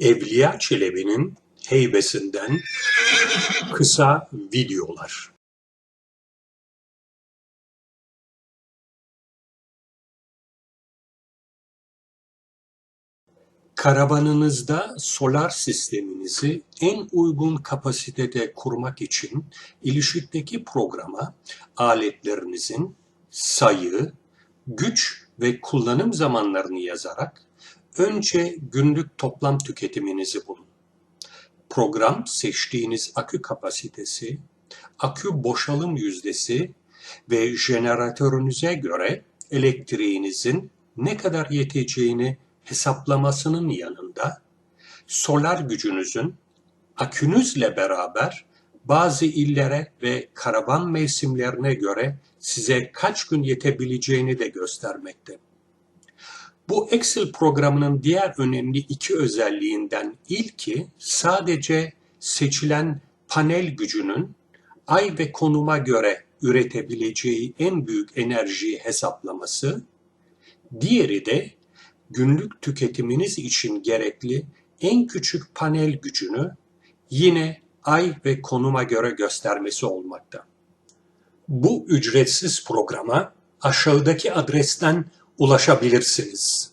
Evliya Çelebi'nin heybesinden kısa videolar. Karavanınızda solar sisteminizi en uygun kapasitede kurmak için ilişikteki programa aletlerinizin sayı, güç ve kullanım zamanlarını yazarak önce günlük toplam tüketiminizi bulun. Program seçtiğiniz akü kapasitesi, akü boşalım yüzdesi ve jeneratörünüze göre elektriğinizin ne kadar yeteceğini hesaplamasının yanında solar gücünüzün akünüzle beraber bazı illere ve karavan mevsimlerine göre size kaç gün yetebileceğini de göstermekte. Bu Excel programının diğer önemli iki özelliğinden ilki sadece seçilen panel gücünün ay ve konuma göre üretebileceği en büyük enerjiyi hesaplaması, diğeri de günlük tüketiminiz için gerekli en küçük panel gücünü yine ay ve konuma göre göstermesi olmakta. Bu ücretsiz programa aşağıdaki adresten ulaşabilirsiniz.